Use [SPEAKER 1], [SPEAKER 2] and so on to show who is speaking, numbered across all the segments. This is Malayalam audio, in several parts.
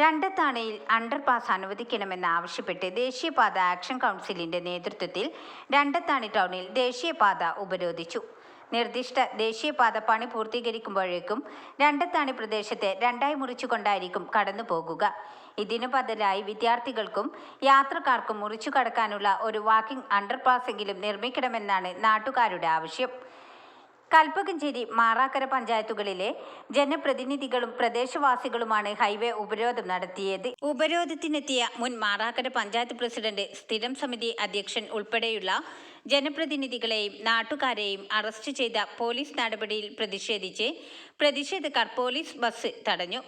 [SPEAKER 1] രണ്ടത്താണയിൽ അണ്ടർപാസ് അനുവദിക്കണമെന്നാവശ്യപ്പെട്ട് ദേശീയപാത ആക്ഷൻ കൗൺസിലിന്റെ നേതൃത്വത്തിൽ രണ്ടത്താണി ടൗണിൽ ദേശീയപാത ഉപരോധിച്ചു. നിർദ്ദിഷ്ട ദേശീയപാത പണി പൂർത്തീകരിക്കുമ്പോഴേക്കും രണ്ടത്താണി പ്രദേശത്തെ രണ്ടായി മുറിച്ചുകൊണ്ടായിരിക്കും കടന്നു പോകുക ഇതിനു ബദലായി വിദ്യാർത്ഥികൾക്കും യാത്രക്കാർക്കും മുറിച്ചു കടക്കാനുള്ള ഒരു വാക്കിംഗ് അണ്ടർപാസെങ്കിലും നിർമ്മിക്കണമെന്നാണ് നാട്ടുകാരുടെ ആവശ്യം. കൽപ്പകഞ്ചേരി മാറാക്കര പഞ്ചായത്തുകളിലെ ജനപ്രതിനിധികളും പ്രദേശവാസികളുമാണ് ഹൈവേ ഉപരോധം നടത്തിയത്. ഉപരോധത്തിനെത്തിയ മുൻ മാറാക്കര പഞ്ചായത്ത് പ്രസിഡന്റ് സ്ഥിരം സമിതി അധ്യക്ഷൻ ഉൾപ്പെടെയുള്ള ജനപ്രതിനിധികളെയും നാട്ടുകാരെയും അറസ്റ്റ് ചെയ്ത പോലീസ് നടപടിയിൽ പ്രതിഷേധിച്ച് പ്രതിഷേധക്കാർ പോലീസ് ബസ് തടഞ്ഞു.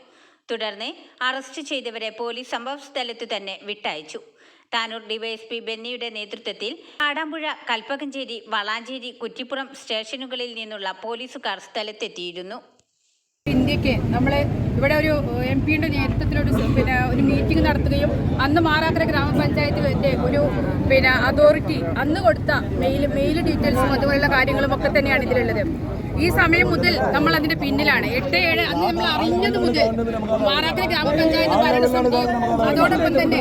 [SPEAKER 1] തുടർന്ന് അറസ്റ്റ് ചെയ്തവരെ പോലീസ് സംഭവസ്ഥലത്തു തന്നെ വിട്ടയച്ചു. താനൂർ ഡിവൈഎസ്പി ബെന്നിയുടെ നേതൃത്വത്തിൽ കാടാമ്പുഴ കൽപ്പകഞ്ചേരി വളാഞ്ചേരി കുറ്റിപ്പുറം സ്റ്റേഷനുകളിൽ നിന്നുള്ള പോലീസുകാർ സ്ഥലത്തെത്തിയിരുന്നു.
[SPEAKER 2] ഇന്ത്യയ്ക്ക് നമ്മൾ ഇവിടെ ഒരു എം പിയുടെ നേതൃത്വത്തിൽ ഒരു പിന്നെ ഒരു മീറ്റിംഗ് നടത്തുകയും അന്ന് മാറാക്കര ഗ്രാമപഞ്ചായത്തിന്റെ ഒരു പിന്നെ അതോറിറ്റി അന്ന് കൊടുത്ത മെയിൽ മെയിൽ ഡീറ്റെയിൽസും അതുപോലുള്ള കാര്യങ്ങളും ഒക്കെ തന്നെയാണ് ഇതിലുള്ളത്. ഈ സമയം മുതൽ നമ്മൾ അതിന്റെ പിന്നിലാണ്. എട്ട് ഏഴ് അന്ന് നമ്മൾ അറിഞ്ഞത് മുതൽ മാറാക്കര ഗ്രാമപഞ്ചായത്ത് ഭരണസമിതി അതോടൊപ്പം തന്നെ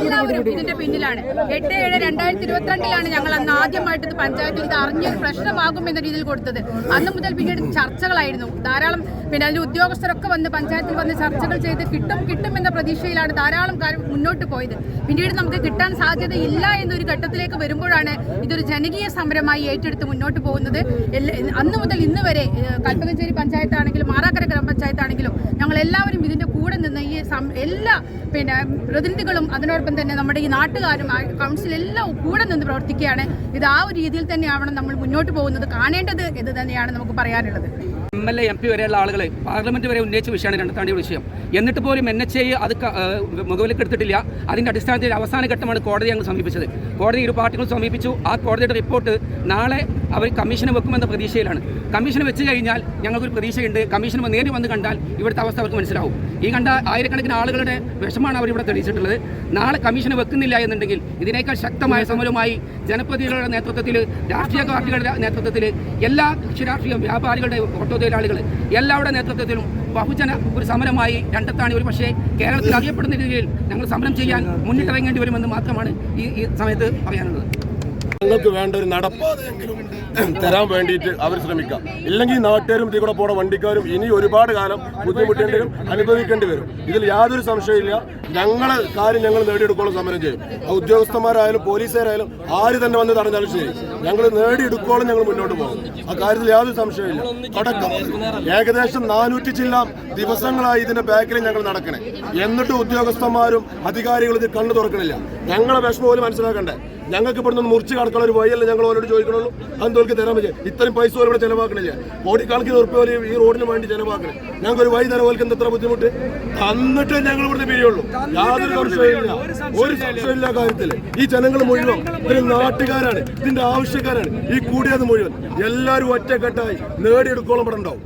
[SPEAKER 2] എല്ലാവരും ഇതിന്റെ പിന്നിലാണ്. എട്ട് ഏഴ് രണ്ടായിരത്തി ഇരുപത്തിരണ്ടിലാണ് ഞങ്ങൾ അന്ന് ആദ്യമായിട്ട് ഇത് പഞ്ചായത്തിൽ ഇത് അറിഞ്ഞൊരു പ്രശ്നമാകും എന്ന രീതിയിൽ കൊടുത്തത്. അന്ന് മുതൽ പിന്നീട് ചർച്ചകളായിരുന്നു. ധാരാളം പിന്നെ അതിൽ ഉദ്യോഗസ്ഥരൊക്കെ വന്ന് പഞ്ചായത്തിൽ വന്ന് ചർച്ചകൾ ചെയ്ത് കിട്ടും കിട്ടും എന്ന പ്രതീക്ഷയിലാണ് ധാരാളം കാര്യം മുന്നോട്ട് പോയത്. പിന്നീട് നമുക്ക് കിട്ടാൻ സാധ്യതയില്ല എന്നൊരു ഘട്ടത്തിലേക്ക് വരുമ്പോഴാണ് ഇതൊരു ജനകീയ സമരമായി ഏറ്റെടുത്ത് മുന്നോട്ട് പോകുന്നത് എല്ലാ- അന്ന് മുതൽ ഇന്ന് വരെ കൽപ്പകഞ്ചേരി പഞ്ചായത്താണെങ്കിലും മാറാക്കര ഗ്രാമപഞ്ചായത്താണെങ്കിലും ഞങ്ങൾ എല്ലാവരും ഇതിന്റെ കൂടെ നിന്ന് ഈ എല്ലാ പിന്നെ പ്രതിനിധികളും അതിനോടൊപ്പം തന്നെ നമ്മുടെ ഈ നാട്ടുകാരും കൗൺസിൽ എല്ലാം കൂടെ നിന്ന് പ്രവർത്തിക്കുകയാണ്. ഇത് ആ ഒരു രീതിയിൽ തന്നെയാവണം നമ്മൾ മുന്നോട്ട് പോകുന്നത് കാണേണ്ടത് എന്ന് തന്നെയാണ് നമുക്ക് പറയാനുള്ളത്.
[SPEAKER 3] M L A M P വരെയുള്ള ആളുകളെ പാർലമെന്റ് വരെ ഉന്നയിച്ച വിഷയമാണ് രണ്ടത്താണ്ടി വിഷയം. എന്നിട്ട് പോലും എൻ എച്ച് ഐ അത് ക- ഏഹ് മുഖവിലേക്ക് എടുത്തിട്ടില്ല. അതിന്റെ അടിസ്ഥാനത്തിൽ അവസാന ഘട്ടമാണ് കോടതി ഞങ്ങൾ സമീപിച്ചത്. കോടതി ഇരു പാർട്ടികളും സമീപിച്ചു. ആ കോടതിയുടെ റിപ്പോർട്ട് നാളെ അവർ കമ്മീഷന് വെക്കുമെന്ന പ്രതീക്ഷയിലാണ്. കമ്മീഷൻ വെച്ച് കഴിഞ്ഞാൽ ഞങ്ങൾക്കൊരു പ്രതീക്ഷയുണ്ട്. കമ്മീഷൻ നേരി വന്ന് കണ്ടാൽ ഇവിടുത്തെ അവസ്ഥ അവർക്ക് മനസ്സിലാവും. ഈ കണ്ട ആയിരക്കണക്കിന് ആളുകളുടെ വിഷമാണ് അവർ ഇവിടെ തെളിയിച്ചിട്ടുള്ളത്. നാളെ കമ്മീഷൻ വെക്കുന്നില്ല എന്നുണ്ടെങ്കിൽ ഇതിനേക്കാൾ ശക്തമായ സമരവുമായി ജനപ്രതിനിധികളുടെ നേതൃത്വത്തിൽ രാഷ്ട്രീയ പാർട്ടികളുടെ നേതൃത്വത്തിൽ എല്ലാ കക്ഷിരാഷ്ട്രീയ വ്യാപാരികളുടെ ഓട്ടോ തൊഴിലാളികൾ എല്ലാവരുടെ നേതൃത്വത്തിലും ബഹുജന ഒരു സമരമായി രണ്ടത്താണി ഒരു പക്ഷേ കേരളത്തിൽ അറിയപ്പെടുന്ന രീതിയിൽ ഞങ്ങൾ സമരം ചെയ്യാൻ മുന്നിട്ടിറങ്ങേണ്ടി വരുമെന്ന് മാത്രമാണ് ഈ ഈ സമയത്ത് പറയാനുള്ളത്.
[SPEAKER 4] ഞങ്ങൾക്ക് വേണ്ട ഒരു നടപ്പ് തരാൻ വേണ്ടിയിട്ട് അവർ ശ്രമിക്കാം. ഇല്ലെങ്കിൽ നാട്ടുകാരും ഇതിൽ കൂടെ പോണ വണ്ടിക്കാരും ഇനി ഒരുപാട് കാലം ബുദ്ധിമുട്ടേണ്ടി വരും അനുഭവിക്കേണ്ടി വരും. ഇതിൽ യാതൊരു സംശയമില്ല ഞങ്ങളെ കാര്യം ഞങ്ങൾ നേടിയെടുക്കോളം സമരം ചെയ്യും. ഉദ്യോഗസ്ഥന്മാരായാലും പോലീസുകാരായാലും ആര് തന്നെ വന്ന് തടഞ്ഞാലും ശരി. ഞങ്ങൾ നേടിയെടുക്കോളം ഞങ്ങൾ മുന്നോട്ട് പോകും. ആ കാര്യത്തിൽ യാതൊരു സംശയമില്ല തുടക്കം. ഏകദേശം നാനൂറ്റി ചില്ല ദിവസങ്ങളായി ഇതിന്റെ ബാക്കിൽ ഞങ്ങൾ നടക്കണേ. എന്നിട്ട് ഉദ്യോഗസ്ഥന്മാരും അധികാരികളും ഇത് കണ്ണു തുറക്കണില്ല. ഞങ്ങളെ വിഷമം പോലും മനസ്സിലാക്കണ്ടേ? ഞങ്ങൾക്ക് ഇവിടുന്ന് നിന്ന് മുറിച്ച് കടക്കാനുള്ള ഒരു വഴിയല്ലേ ഞങ്ങൾ അവരോട് ചോദിക്കണുള്ളൂ. തോൽക്ക് തരാൻ പറ്റും ഇത്രയും പൈസ പോലും ഇവിടെ ചിലവാക്കണില്ല കോടിക്കണക്കിന് ഉറപ്പ് പോലെ ഈ റോഡിന് വേണ്ടി ചിലവാക്കണം. ഞങ്ങൾക്ക് ഒരു വഴി തരാൻ പോലും എത്ര ബുദ്ധിമുട്ട്? തന്നിട്ട് ഞങ്ങൾ ഇവിടുന്ന് പിരിയുള്ളൂ. യാതൊരു സംശയമില്ല ഒരു സംശയമില്ല കാര്യത്തിൽ ഈ ജനങ്ങൾ മുഴുവൻ ഒരു നാട്ടുകാരാണ്. ഇതിന്റെ ആവശ്യക്കാരാണ്. ഈ കൂടിയത് മുഴുവൻ. എല്ലാവരും ഒറ്റക്കെട്ടായി നേടിയെടുക്കോളം ഇവിടെ ഉണ്ടാവും.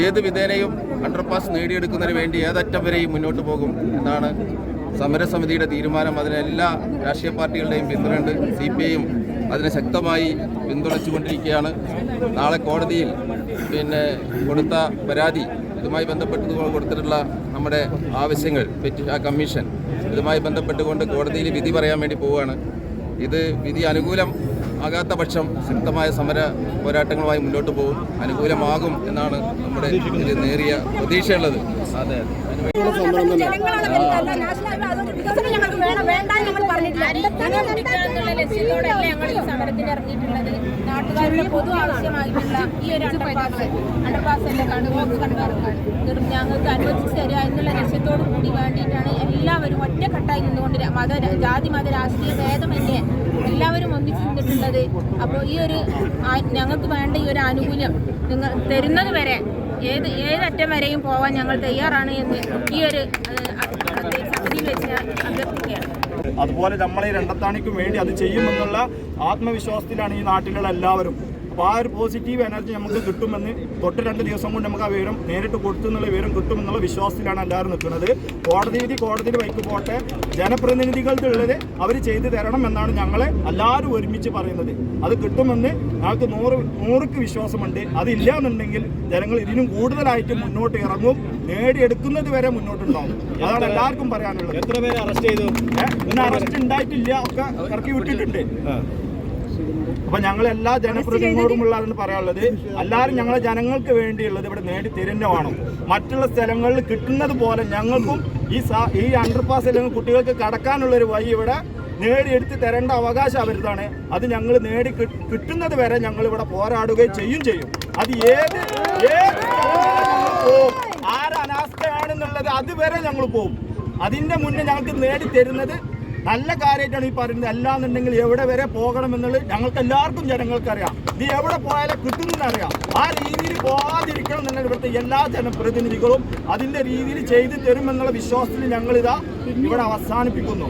[SPEAKER 5] ഏത് വിധേനയും അണ്ടർപാസ് നേടിയെടുക്കുന്നതിന് വേണ്ടി ഏതറ്റം വരെയും മുന്നോട്ട് പോകും എന്നാണ് സമരസമിതിയുടെ തീരുമാനം അതിന് എല്ലാ രാഷ്ട്രീയ പാർട്ടികളുടെയും പിന്തുണയുണ്ട്. സി പി ഐയും അതിനെ ശക്തമായി പിന്തുണച്ചുകൊണ്ടിരിക്കുകയാണ്. നാളെ കോടതിയിൽ പിന്നെ കൊടുത്ത പരാതി ഇതുമായി ബന്ധപ്പെട്ട് കൊടുത്തിട്ടുള്ള നമ്മുടെ ആവശ്യങ്ങൾ പെറ്റി ആ കമ്മീഷൻ ഇതുമായി ബന്ധപ്പെട്ടുകൊണ്ട് കോടതിയിൽ വിധി പറയാൻ വേണ്ടി പോവുകയാണ്. ഇത് വിധി അനുകൂലം ആകാത്ത പക്ഷം ശക്തമായ സമര പോരാട്ടങ്ങളുമായി മുന്നോട്ട് പോകും അനുകൂലമാകും എന്നാണ് നമ്മുടെ ഇതിൽ നേരിയ പ്രതീക്ഷയുള്ളത്. അതെ
[SPEAKER 6] നാട്ടുകാരുടെ പൊതു ആവശ്യമായിട്ടുള്ള ഈ ഒരു അണ്ടർപാസ് അണ്ടർപാസിന്റെ കടുവോക്ക് കണ്ടുകാർക്കാണ് ഞങ്ങൾക്ക് അനുവദിച്ചു തരിക എന്നുള്ള ലക്ഷ്യത്തോടു കൂടി വേണ്ടിയിട്ടാണ് എല്ലാവരും ഒറ്റക്കെട്ടായി നിന്നുകൊണ്ട് മത ജാതി മത രാഷ്ട്രീയ ഭേദമന്യേ എല്ലാവരും ഒന്നിച്ചു നിന്നിട്ടുള്ളത് അപ്പോൾ ഈ ഒരു ഞങ്ങൾക്ക് വേണ്ട ഈ ഒരു ആനുകൂല്യം നിങ്ങൾ തരുന്നത് വരെ ഏത് ഏതറ്റം വരെയും പോവാൻ ഞങ്ങൾ തയ്യാറാണ് എന്ന് ഈ ഒരു
[SPEAKER 7] അതുപോലെ നമ്മളെ രണ്ടത്താണിക്കും വേണ്ടി അത് ചെയ്യുമെന്നുള്ള ആത്മവിശ്വാസത്തിലാണ് ഈ നാട്ടിലുള്ള എല്ലാവരും. അപ്പോൾ ആ ഒരു പോസിറ്റീവ് എനർജി നമുക്ക് കിട്ടുമെന്ന് തൊട്ട് രണ്ട് ദിവസം കൊണ്ട് നമുക്ക് ആ വിവരം നേരിട്ട് കൊടുത്തു എന്നുള്ള വിവരം കിട്ടുമെന്നുള്ള വിശ്വാസത്തിലാണ് എല്ലാവരും നിൽക്കുന്നത്. കോടതി വിധി കോടതിയിൽ വൈക്ക് പോട്ടെ ജനപ്രതിനിധികളുടെ ഉള്ളത് അവർ ചെയ്തു തരണം എന്നാണ് ഞങ്ങളെ എല്ലാവരും ഒരുമിച്ച് പറയുന്നത്. അത് കിട്ടുമെന്ന് ഞങ്ങൾക്ക് നൂറ് നൂറുക്ക് വിശ്വാസമുണ്ട്. അതില്ല എന്നുണ്ടെങ്കിൽ ജനങ്ങൾ ഇതിനും കൂടുതലായിട്ട് മുന്നോട്ട് ഇറങ്ങും. നേടിയെടുക്കുന്നത് വരെ മുന്നോട്ടുണ്ടാവും. അതാണ് എല്ലാവർക്കും പറയാനുള്ളത്.
[SPEAKER 8] എത്ര പേരെ അറസ്റ്റ് ചെയ്തു?
[SPEAKER 7] അറസ്റ്റ് ഉണ്ടായിട്ടില്ല. ഒക്കെ ഇറക്കി വിട്ടിട്ടുണ്ട്. അപ്പൊ ഞങ്ങൾ എല്ലാ ജനപ്രതിനിധികളോടുമുള്ളതാണ് പറയാനുള്ളത്. എല്ലാവരും ഞങ്ങളെ ജനങ്ങൾക്ക് വേണ്ടിയുള്ളത് ഇവിടെ നേടി തരുന്നതാണ്. മറ്റുള്ള സ്ഥലങ്ങളിൽ കിട്ടുന്നത് പോലെ ഞങ്ങൾക്കും ഈ ഈ അണ്ടർപാസ് അല്ലെങ്കിൽ കുട്ടികൾക്ക് കടക്കാനുള്ള ഒരു വഴി ഇവിടെ നേടിയെടുത്ത് തരേണ്ട അവകാശം അവരുതാണ്. അത് ഞങ്ങൾ നേടി കിട്ടുന്നത് വരെ ഞങ്ങൾ ഇവിടെ പോരാടുകയും ചെയ്യും ചെയ്യും. അത് ഏത് ഏത് ആരനാസ്ഥയാണെന്നുള്ളത് അതുവരെ ഞങ്ങൾ പോകും അതിന്റെ മുന്നേ ഞങ്ങൾക്ക് നേടി തരുന്നത് നല്ല കാര്യമായിട്ടാണ് ഈ പറയുന്നത്. അല്ലാന്നുണ്ടെങ്കിൽ എവിടെ വരെ പോകണം എന്നുള്ളത് ഞങ്ങൾക്ക് എല്ലാവർക്കും ജനങ്ങൾക്കറിയാം. നീ എവിടെ പോയാലും കിട്ടുന്നറിയാം ആ രീതിയിൽ പോകാതിരിക്കണം എന്നുള്ള ഇവിടുത്തെ എല്ലാ ജനപ്രതിനിധികളും അതിന്റെ രീതിയിൽ ചെയ്തു തരുമെന്നുള്ള വിശ്വാസത്തിൽ ഞങ്ങളിതാ ഇവിടെ അവസാനിപ്പിക്കുന്നു.